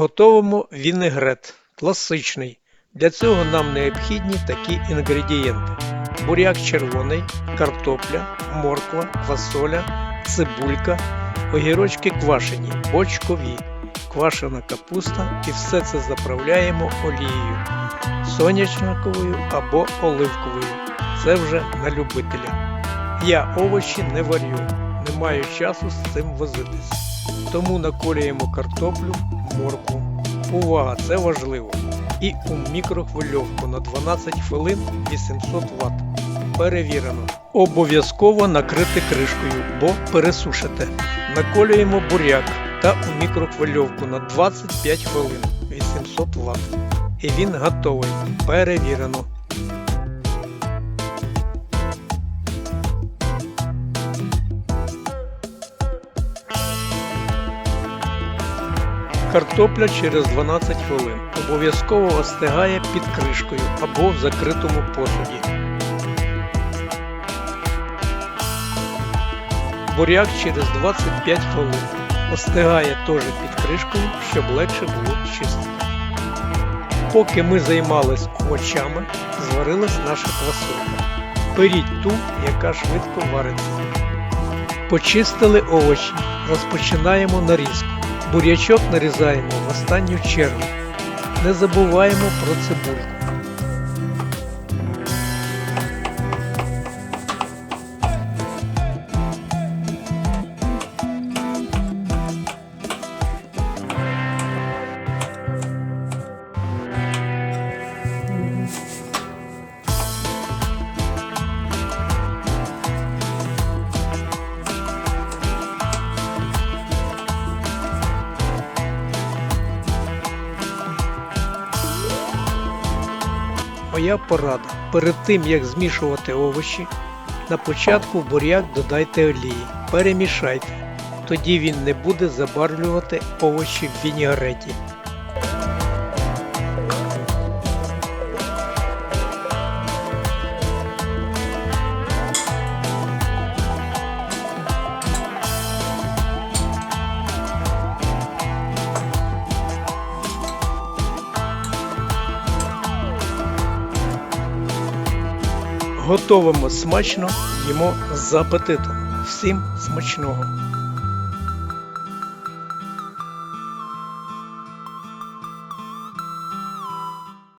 Готовимо вінегрет класичний. Для цього нам необхідні такі інгредієнти: буряк червоний, картопля, морква, квасоля, цибулька, огірочки квашені, бочкові, квашена капуста і все це заправляємо олією соняшниковою або оливковою. Це вже на любителя. Я овочі не варю, не маю часу з цим возитись. Тому наколюємо картоплю, моркву. Увага, це важливо. І у мікрохвильовку на 12 хвилин 800 Вт. Перевірено. Обов'язково накрити кришкою, бо пересушите. Наколюємо буряк та у мікрохвильовку на 25 хвилин 800 Вт. І він готовий. Перевірено. Картопля через 12 хвилин обов'язково остигає під кришкою або в закритому посуді. Буряк через 25 хвилин остигає теж під кришкою, щоб легше було чистити. Поки ми займались овочами, зварилась наша квасолька. Беріть ту, яка швидко вариться. Почистили овочі, розпочинаємо нарізку. Бурячок нарізаємо в останню чергу. Не забуваємо про цибульку. Моя порада. Перед тим як змішувати овочі, на початку в буряк додайте олії. Перемішайте. Тоді він не буде забарвлювати овочі в вінігреті. Готовимо смачно, їмо з апетитом. Всім смачного!